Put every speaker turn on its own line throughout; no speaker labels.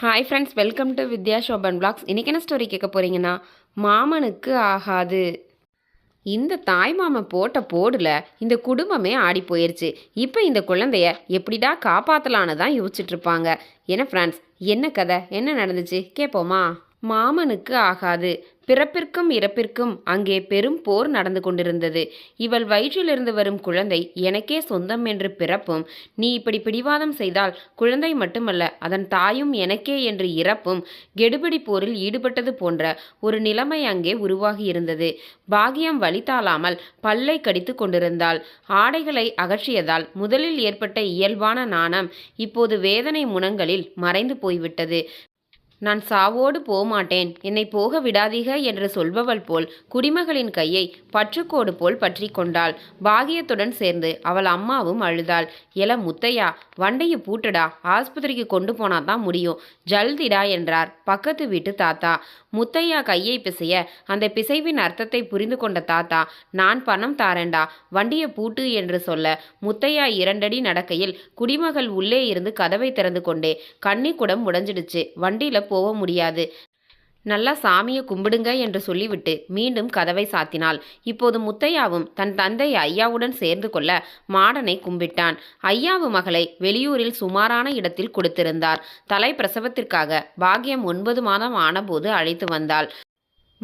Hi friends welcome to Vidya Shoban blogs இன்றைக்கி என்ன story கேட்க போகிறீங்கன்னா மாமனுக்கு ஆகாது. இந்த தாய் மாமன் போட்ட போடில் இந்த குடும்பமே ஆடி போயிருச்சு. இப்போ இந்த குழந்தைய எப்படிடா காப்பாற்றலான்னு தான் யோசிச்சுட்ருப்பாங்க ஏன்னா என்ன ஃப்ரெண்ட்ஸ் என்ன கதை என்ன நடந்துச்சு? கேட்போமா மாமனுக்கு ஆகாது. பிறப்பிற்கும் இறப்பிற்கும் அங்கே பெரும் போர் நடந்து கொண்டிருந்தது. இவள் வயிற்றிலிருந்து வரும் குழந்தை எனக்கே சொந்தம் என்று பிறப்பும் நீ இப்படி பிடிவாதம் செய்தால் குழந்தை மட்டுமல்ல அதன் தாயும் எனக்கே என்று இறப்பும் கெடுபிடி போரில் ஈடுபட்டது போன்ற ஒரு நிலைமை அங்கே உருவாகியிருந்தது பாகியம் வலித்தாளாமல் பல்லை கடித்து கொண்டிருந்தாள். ஆடைகளை அகற்றியதால் முதலில் ஏற்பட்ட இயல்பான நாணம் இப்போது வேதனை முனங்களில் மறைந்து போய்விட்டது. நான் சாவோடு போமாட்டேன். என்னை போக விடாதீக என்று சொல்பவள் போல் குடிமகளின் கையை பற்றுக்கோடு போல் பற்றி கொண்டாள். பாகியத்துடன் சேர்ந்து அவள் அம்மாவும் அழுதாள். எல முத்தையா வண்டையை பூட்டுடா. ஆஸ்பத்திரிக்கு கொண்டு போனா தான் முடியும். ஜல்திடா என்றார் பக்கத்து வீட்டு தாத்தா. முத்தையா கையை பிசைய அந்த பிசைவின் அர்த்தத்தை புரிந்து கொண்ட தாத்தா நான் பணம் தாரேண்டா வண்டியை பூட்டு என்று சொல்ல முத்தையா இரண்டடி நடக்கையில் குடிமகள் உள்ளே இருந்து கதவை திறந்து கொண்டே கன்னிக்குடம் உடைஞ்சிடுச்சு வண்டியில போக முடியாது நல்லா சாமியை கும்பிடுங்க என்று சொல்லிவிட்டு மீண்டும் கதவை சாத்தினாள். இப்போது முத்தையாவும் தன் தந்தை ஐயாவுடன் சேர்ந்து கொள்ள மாடனை கும்பிட்டான். ஐயாவு மகளை வெளியூரில் சுமாரான இடத்தில் கொடுத்திருந்தார். தலை பிரசவத்திற்காக பாக்கியம் ஒன்பது மாதம் ஆனபோது அழைத்து வந்தாள்.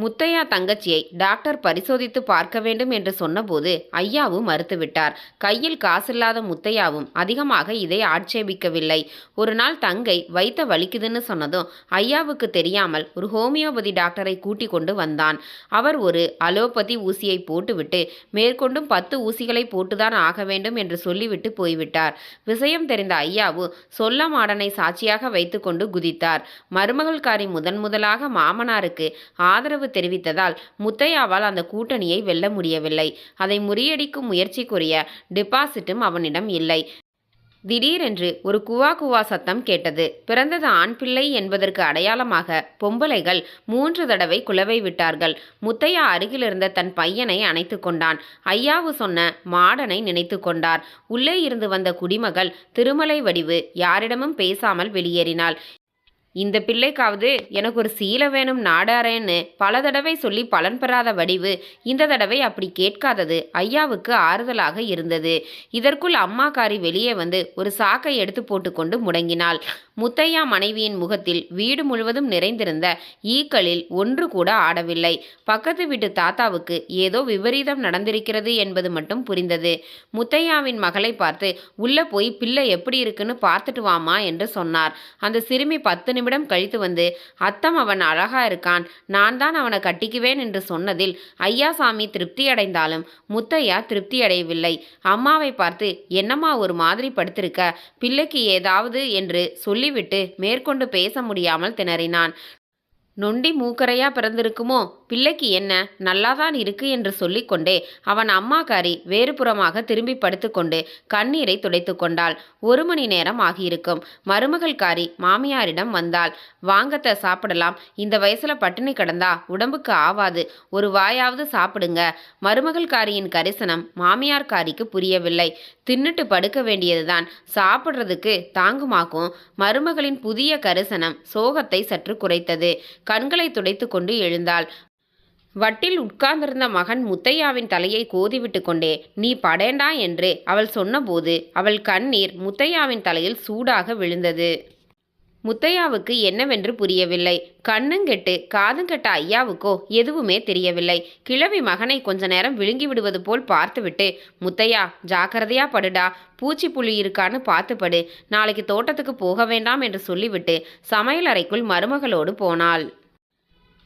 முத்தையா தங்கச்சியை டாக்டர் பரிசோதித்து பார்க்க வேண்டும் என்று சொன்னபோது ஐயாவும் மறுத்துவிட்டார். கையில் காசில்லாத முத்தையாவும் அதிகமாக இதை ஆட்சேபிக்கவில்லை. ஒரு நாள் தங்கை வைத்த வலிக்குதுன்னு சொன்னதும் ஐயாவுக்கு தெரியாமல் ஒரு ஹோமியோபதி டாக்டரை கூட்டிக் கொண்டு வந்தான். அவர் ஒரு அலோபதி ஊசியை போட்டுவிட்டு மேற்கொண்டும் பத்து ஊசிகளை போட்டுதான் ஆக வேண்டும் என்று சொல்லிவிட்டு போய்விட்டார். விஷயம் தெரிந்த ஐயாவு சொல்ல மாடனை சாட்சியாக வைத்துக்கொண்டு குதித்தார். மருமகள்காரி முதன் முதலாக மாமனாருக்கு ஆதரவு ஆதரவு தெரிவித்ததால் முத்தையாவால் அந்த கூட்டணியை வெல்ல முடியவில்லை. அதை முறியடிக்கும் முயற்சிக்குரிய டெபாசிட்டும் அவனிடம் இல்லை. திடீரென்று ஒரு குவா குவா சத்தம் கேட்டது. பிறந்தது ஆண் பிள்ளை என்பதற்கு அடையாளமாக பொம்பளைகள் மூன்று தடவை குலவை விட்டார்கள். முத்தையா அருகிலிருந்த தன் பையனை அணைத்து கொண்டான். ஐயாவு சொன்ன மாடனை நினைத்து கொண்டார். உள்ளே இருந்து வந்த குடிமகள் திருமலை வடிவு யாரிடமும் பேசாமல் வெளியேறினாள். இந்த பிள்ளைக்காவது எனக்கு ஒரு சீலை வேணும் நாடாரேன்னு பல தடவை சொல்லி பலன் பெறாத வடிவு. இந்த தடவை அப்படி கேட்காதது. ஐயாவுக்கு ஆறுதலாக இருந்தது. இதற்குள் அம்மாக்காரி வெளியே வந்து ஒரு சாக்கை எடுத்து போட்டுக்கொண்டு முடங்கினாள். முத்தையா மனைவியின் முகத்தில் வீடு முழுவதும் நிறைந்திருந்த ஈக்களில் ஒன்று கூட ஆடவில்லை. பக்கத்து வீட்டு தாத்தாவுக்கு ஏதோ விபரீதம் நடந்திருக்கிறது என்பது மட்டும் புரிந்தது. முத்தையாவின் மகளை பார்த்து உள்ள போய் பிள்ளை எப்படி இருக்குன்னு பார்த்துட்டு வாமா என்று சொன்னார். அந்த சிறுமி பத்து நிமிடம் கழித்து வந்து அத்தம் அவன் அழகா இருக்கான் நான் தான் அவனை கட்டிக்குவேன் என்று சொன்னதில் ஐயாசாமி திருப்தி அடைந்தாலும் முத்தையா திருப்தி அடையவில்லை. அம்மாவை பார்த்து என்னம்மா ஒரு மாதிரி படுத்திருக்க? பிள்ளைக்கு ஏதாவது? என்று சொல்லிவிட்டு மேற்கொண்டு பேச முடியாமல் திணறினான். நொண்டி மூக்கரையா பிறந்திருக்குமோ? பிள்ளைக்கு என்ன? நல்லாதான் இருக்கு என்று சொல்லிக்கொண்டே அவன் அம்மாக்காரி வேறுபுறமாக திரும்பி படுத்துக்கொண்டு கண்ணீரை துடைத்து கொண்டாள். ஒரு மணி நேரம் ஆகியிருக்கும். மருமகள்காரி மாமியாரிடம் வந்தாள். வாங்கத்த சாப்பிடலாம். இந்த வயசுல பட்டினி கிடந்தா உடம்புக்கு ஆவாது. ஒரு வாயாவது சாப்பிடுங்க. மருமகள்காரியின் கரிசனம் மாமியார்காரிக்கு புரியவில்லை. தின்னுட்டு படுக்க வேண்டியதுதான். சாப்பிட்றதுக்கு தாங்குமாக்கும்? மருமகளின் புதிய கரிசனம் சோகத்தை சற்று குறைத்தது. கண்களை துடைத்து கொண்டு எழுந்தாள். வட்டில் உட்கார்ந்திருந்த மகன் முத்தையாவின் தலையை கோதிவிட்டு கொண்டே நீ படேண்டா? என்று அவள் சொன்னபோது அவள் கண்ணீர் முத்தையாவின் தலையில் சூடாக விழுந்தது. முத்தையாவுக்கு என்னவென்று புரியவில்லை. கண்ணுங்கெட்டு காதுங்கெட்ட ஐயாவுக்கோ எதுவுமே தெரியவில்லை. கிழவி மகனை கொஞ்ச நேரம் விழுங்கி விடுவது போல் பார்த்துவிட்டு முத்தையா ஜாக்கிரதையா படுடா. பூச்சி புள்ளி இருக்கான்னு பார்த்து படு. நாளைக்கு தோட்டத்துக்கு போக வேண்டாம் என்று சொல்லிவிட்டு சமையலறைக்குள் மருமகளோடு போனாள்.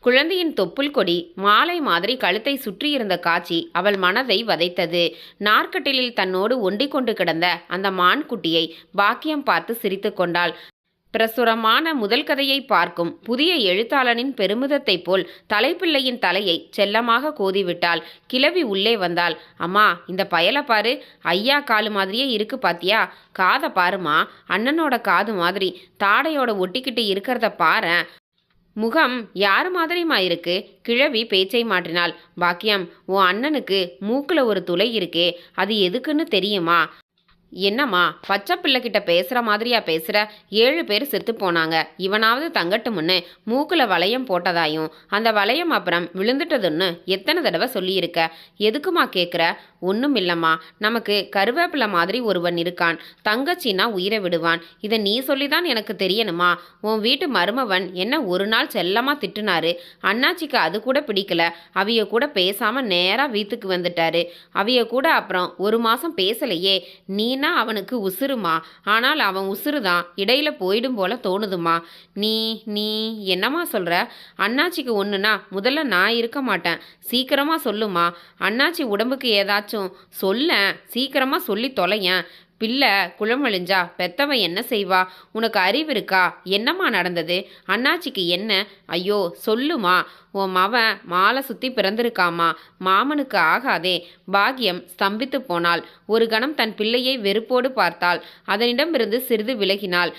குழந்தையின் தொப்புள் கொடி மாலை மாதிரி கழுத்தை சுற்றியிருந்த காட்சி அவள் மனதை வதைத்தது. நாற்கட்டிலில் தன்னோடு ஒண்டிக் கொண்டு கிடந்த அந்த மான்குட்டியை பாக்கியம் பார்த்து சிரித்து கொண்டாள். பிரசுரமான முதல் கதையை பார்க்கும் புதிய எழுத்தாளனின் பெருமிதத்தைப் போல் தலைப்பிள்ளையின் தலையை செல்லமாக கோதிவிட்டாள். கிளவி உள்ளே வந்தாள். அம்மா இந்த பயலை பாரு. ஐயா காலு மாதிரியே இருக்கு பாத்தியா? காதை பாருமா அண்ணனோட காது மாதிரி. தாடையோட ஒட்டிக்கிட்டு இருக்கிறத பாரு. முகம் யார் மாதிரியுமா இருக்கு? கிழவி பேச்சை மாற்றினாள். பாக்கியம் உன் அண்ணனுக்கு மூக்கில் ஒரு துளை இருக்கே. அது எதுக்குன்னு தெரியுமா? என்னம்மா பச்சை பிள்ளைகிட்ட பேசுகிற மாதிரியா பேசுகிற ஏழு பேர் செத்து போனாங்க. இவனாவது தங்கட்டு முன்னு மூக்கில் வளையம் போட்டதாயும் அந்த வளையம் அப்புறம் விழுந்துட்டதுன்னு எத்தனை தடவை சொல்லியிருக்க? எதுக்குமா கேட்குற ஒன்றும் இல்லைம்மா. நமக்கு கருவேப்பிலை மாதிரி ஒருவன் இருக்கான். தங்கச்சின்னா உயிரை விடுவான். இதை நீ சொல்லி தான் எனக்கு தெரியணுமா? உன் வீட்டு மருமவன் என்ன ஒரு நாள் செல்லமாக திட்டுனாரு? அண்ணாச்சிக்கு அது கூட பிடிக்கல. அவிய கூட பேசாமல் நேராக வீட்டுக்கு வந்துட்டாரு. அவிய கூட அப்புறம் ஒரு மாதம் பேசலையே. நீ நீனா அவனுக்கு உசுருமா? ஆனால் அவன் உசுறு தான் இடையில போயிடும் போல தோணுதுமா? நீ நீ என்னம்மா சொல்கிற அண்ணாச்சிக்கு ஒன்றுனா முதல்ல நான் இருக்க மாட்டேன். சீக்கிரமாக சொல்லுமா. அண்ணாச்சி உடம்புக்கு ஏதாச்சும் சொல்லேன். சீக்கிரமாக சொல்லி தொலையேன். பிள்ளை குளமழிஞ்சா பெத்தவன் என்ன செய்வா? உனக்கு அறிவு இருக்கா? என்னம்மா நடந்தது? அண்ணாச்சிக்கு என்ன? ஐயோ சொல்லுமா. உன் மவன் மாலை சுற்றி பிறந்திருக்காமா? மாமனுக்கு ஆகாதே. பாக்கியம் ஸ்தம்பித்து போனாள். ஒரு கணம் தன் பிள்ளையை வெறுப்போடு பார்த்தாள். அதனிடமிருந்து சிறிது விலகினாள்.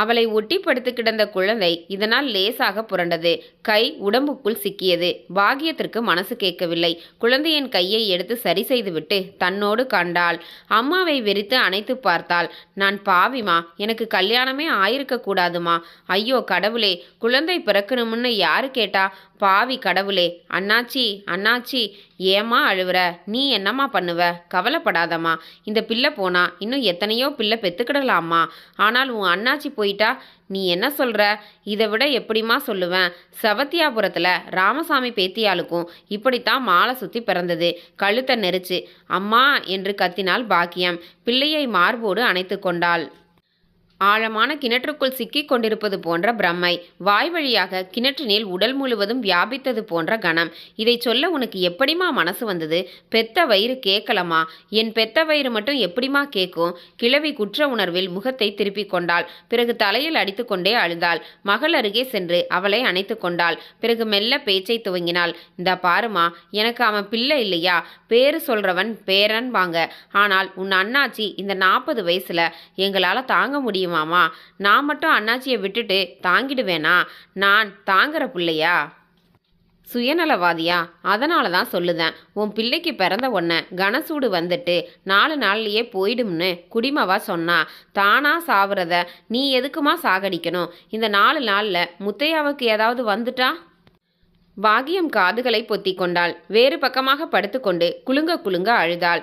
அவளை ஒட்டி படுத்து கிடந்த குழந்தை இதனால் லேசாக புரண்டது. கை உடம்புக்குள் சிக்கியது. பாகியத்திற்கு மனசு கேட்கவில்லை. குழந்தையின் கையை எடுத்து சரி செய்துவிட்டு தன்னோடு கண்டாள். அம்மாவை வெறித்து அணைத்து பார்த்தாள். நான் பாவிமா எனக்கு கல்யாணமே ஆயிருக்க கூடாதுமா? ஐயோ கடவுளே குழந்தை பிறக்கணும்னு யாரு கேட்டா? பாவி கடவுளே அண்ணாச்சி அண்ணாச்சி ஏம்மா அழுவுற? நீ என்னம்மா பண்ணுவ? கவலைப்படாதம்மா. இந்த பிள்ளை போனா இன்னும் எத்தனையோ பிள்ளை பெத்துக்கிடலாம்மா. ஆனால் உன் அண்ணாச்சி போயிட்டா நீ என்ன சொல்ற? இதை விட எப்படிம்மா சொல்லுவேன்? சவத்தியாபுரத்தில் ராமசாமி பேத்தியாளுக்கும் இப்படித்தான் மாலை சுற்றி பிறந்தது. கழுத்தை நெரிச்சு அம்மா என்று கத்தினாள் பாக்கியம். பிள்ளையை மார்போடு அணைத்து கொண்டாள். ஆழமான கிணற்றுக்குள் சிக்கிக் கொண்டிருப்பது போன்ற பிரம்மை. வாய் வழியாக கிணற்றினில் உடல் முழுவதும் வியாபித்தது போன்ற கணம். இதை சொல்ல உனக்கு எப்படிமா மனசு வந்தது? பெத்த வயிறு கேட்கலமா என் பெத்த வயிறு மட்டும் எப்படிமா கேட்கும் கிழவி குற்ற உணர்வில் முகத்தை திருப்பிக் கொண்டாள். பிறகு தலையில் அடித்துக்கொண்டே அழுதாள். மகள் அருகே சென்று அவளை அணைத்து கொண்டாள். பிறகு மெல்ல பேச்சை துவங்கினாள். இந்த பாருமா எனக்கு அவன் பிள்ளை இல்லையா? பேரு சொல்றவன் பேரன் வாங்க ஆனால் உன் அண்ணாச்சி இந்த நாற்பது வயசுல எங்களால் தாங்க முடியும் முடியுமாமா நான் மட்டும் அண்ணாச்சியை விட்டுட்டு தாங்கிடுவேனா? நான் தாங்குற பிள்ளையா? சுயநலவாதியா? அதனால தான் சொல்லுதேன். உன் பிள்ளைக்கு பிறந்த உடனே கனசூடு வந்துட்டு நாலு நாள்லயே போயிடும்னு குடிமவா சொன்னா தானா சாவுறத நீ எதுக்குமா சாகடிக்கணும்? இந்த நாலு நாளில் முத்தையாவுக்கு ஏதாவது வந்துட்டா? பாகியம் காதுகளை பொத்தி கொண்டாள். வேறு பக்கமாக படுத்துக்கொண்டு குலுங்க குலுங்க அழுதாள்.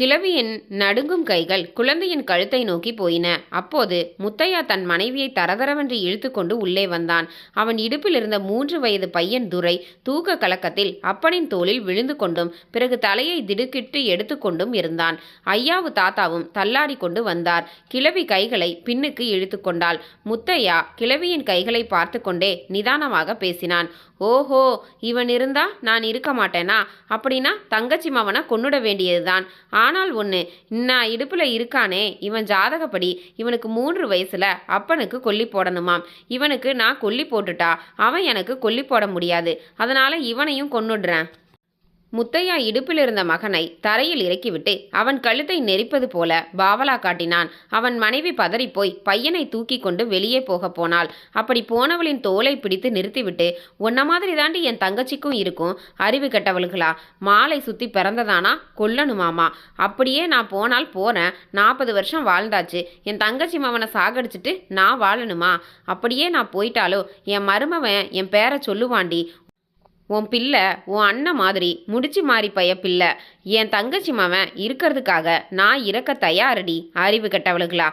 கிழவியின் நடுங்கும் கைகள் குழந்தையின் கழுத்தை நோக்கி போயின. அப்போது முத்தையா தன் மனைவியை தரதரவென்று இழுத்துக்கொண்டு உள்ளே வந்தான். அவன் இடுப்பில் இருந்த மூன்று வயது பையன் துரை தூக்க கலக்கத்தில் அப்பனின் தோளில் விழுந்து கொண்டும் பிறகு தலையை திடுக்கிட்டு எடுத்துக்கொண்டும் இருந்தான். ஐயாவு தாத்தாவும் தள்ளாடி கொண்டு வந்தார். கிழவி கைகளை பின்னுக்கு இழுத்துக்கொண்டாள் முத்தையா கிழவியின் கைகளை பார்த்து கொண்டே நிதானமாக பேசினான். ஓஹோ இவன் இருந்தா நான் இருக்க மாட்டேனா? அப்படின்னா தங்கச்சி மவனை கொன்னுட வேண்டியதுதான். ஆனால் ஒன்று நான் இடுப்பில் இருக்கானே இவன் ஜாதகப்படி இவனுக்கு மூன்று வயசில் அப்பனுக்கு கொல்லி போடணுமாம். இவனுக்கு நான் கொல்லி போட்டுட்டா அவன் எனக்கு கொல்லி போட முடியாது. அதனால் இவனையும் கொன்னுடுறேன். முத்தையா இடுப்பில் இருந்த மகனை தரையில் இறக்கிவிட்டு அவன் கழுத்தை நெரிப்பது போல பாவலா காட்டினான். அவன் மனைவி பதறிப்போய் பையனை தூக்கி கொண்டு வெளியே போக போனாள். அப்படி போனவளின் தோலை பிடித்து நிறுத்திவிட்டு உன்ன மாதிரி தாண்டி என் தங்கச்சிக்கும் இருக்கும் அறிவு கெட்டவளுகளா? மாலை சுத்தி பிறந்ததானா? கொல்லணுமாமா அப்படியே நான் போனால் போறேன் நாற்பது வருஷம் வாழ்ந்தாச்சு. என் தங்கச்சி மவனை சாகடிச்சிட்டு நான் வாழணுமா? அப்படியே நான் போயிட்டாலோ? என் மருமவன் என் பேரை சொல்லுவாண்டி. உன் பிள்ளை உன் அண்ணன் மாதிரி முடிச்சு மாறி பைய பிள்ளை. என் தங்கச்சி மாவன் இருக்கிறதுக்காக நான் இறக்க தயாரடி அறிவு கெட்டவளுகளா?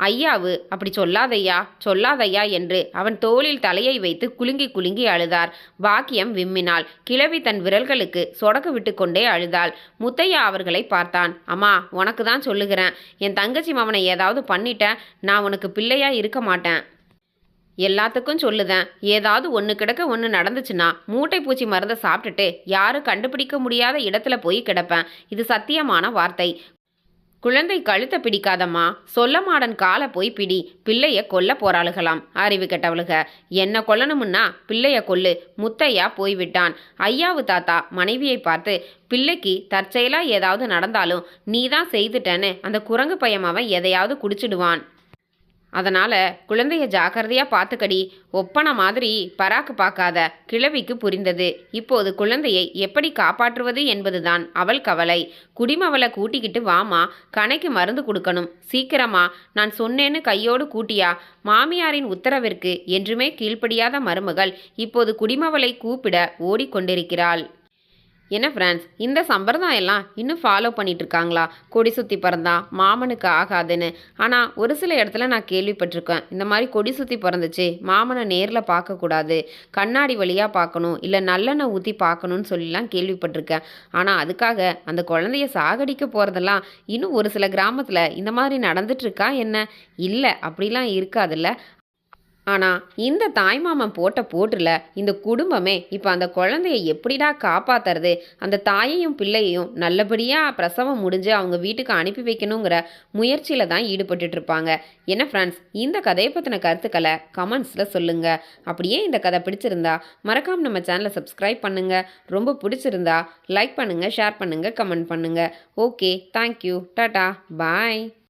ஐயாவு அப்படி சொல்லாதையா? சொல்லாதையா என்று அவன் தோளில் தலையை வைத்து குலுங்கி குலுங்கி அழுதார். பாக்கியம் விம்மினாள். கிழவி தன் விரல்களுக்கு சொடக்கு விட்டு கொண்டே அழுதாள். முத்தையா அவர்களை பார்த்தான். அம்மா உனக்கு தான் சொல்லுகிறேன். என் தங்கச்சி மவனை ஏதாவது பண்ணிட்டேன். நான் உனக்கு பிள்ளையா இருக்க மாட்டேன். எல்லாத்துக்கும் சொல்லுதேன். ஏதாவது ஒன்று கிடக்க ஒன்று நடந்துச்சுன்னா மூட்டை பூச்சி மருந்தை சாப்பிட்டுட்டு யாரும் கண்டுபிடிக்க முடியாத இடத்துல போய் கிடப்பேன். இது சத்தியமான வார்த்தை. குழந்தை கழுத்தை பிடிக்காதம்மா. சொல்ல மாடன் காலை போய் பிடி. பிள்ளைய கொல்ல போறாளுகளாம். அறிவு கெட்டவளுக. என்ன கொல்லணுமுன்னா பிள்ளைய கொல்லு. முத்தையா போய்விட்டான் ஐயாவு தாத்தா மனைவியை பார்த்து பிள்ளைக்கு தற்செயலாக ஏதாவது நடந்தாலும் நீ தான் செய்துட்டேன்னு அந்த குரங்கு பையன் அவன் எதையாவது குடிச்சிடுவான். அதனால் குழந்தைய ஜாக்கிரதையாக பார்த்துக்கடி ஒப்பனை மாதிரி பராக்கு பார்க்காத கிழவிக்கு புரிந்தது. இப்போது குழந்தையை எப்படி காப்பாற்றுவது என்பதுதான் அவள் கவலை. குடிமவளை கூட்டிக்கிட்டு வாமா. கணைக்கு மருந்து கொடுக்கணும். சீக்கிரமா. நான் சொன்னேன்னு கையோடு கூட்டியா? மாமியாரின் உத்தரவிற்கு என்றுமே கீழ்ப்படியாத மருமகள் இப்போது குடிமவளை கூப்பிட ஓடிக்கொண்டிருக்கிறாள். என்ன ஃப்ரெண்ட்ஸ் இந்த சம்பிரதாயம்லாம் இன்னும் ஃபாலோ பண்ணிட்டு இருக்காங்களா கொடி சுற்றி பிறந்தா மாமனுக்கு ஆகாதுன்னு. ஆனால் ஒரு சில இடத்துல நான் கேள்விப்பட்டிருக்கேன். இந்த மாதிரி கொடி சுற்றி பிறந்துச்சு மாமனை நேரில் பார்க்கக்கூடாது. கண்ணாடி வழியாக பார்க்கணும் இல்லை நல்லெண்ணெய் ஊற்றி பார்க்கணும்னு சொல்லிலாம் கேள்விப்பட்டிருக்கேன். ஆனால் அதுக்காக அந்த குழந்தைய சாகடிக்க போகிறதெல்லாம் இன்னும் ஒரு சில கிராமத்தில் இந்த மாதிரி நடந்துட்டுருக்கா என்ன? இல்லை அப்படிலாம் இருக்காதுல்ல. ஆனால் இந்த தாய்மாமன் போட்ட போட்டில் இந்த குடும்பமே இப்போ அந்த குழந்தைய எப்படிடா காப்பாத்துறது? அந்த தாயையும் பிள்ளையையும் நல்லபடியாக பிரசவம் முடிஞ்சு அவங்க வீட்டுக்கு அனுப்பி வைக்கணுங்கிற முயற்சியில் தான் ஈடுபட்டுட்டு இருப்பாங்க. என்ன ஃப்ரெண்ட்ஸ் இந்த கதையை பற்றின கருத்துக்களை கமெண்ட்ஸில் சொல்லுங்கள் அப்படியே இந்த கதை பிடிச்சிருந்தா மறக்காமல் நம்ம சேனலை சப்ஸ்கிரைப் பண்ணுங்கள் ரொம்ப பிடிச்சிருந்தா லைக் பண்ணுங்கள் ஷேர் பண்ணுங்கள் கமெண்ட் பண்ணுங்கள் ஓகே தேங்க்யூ டாட்டா பாய்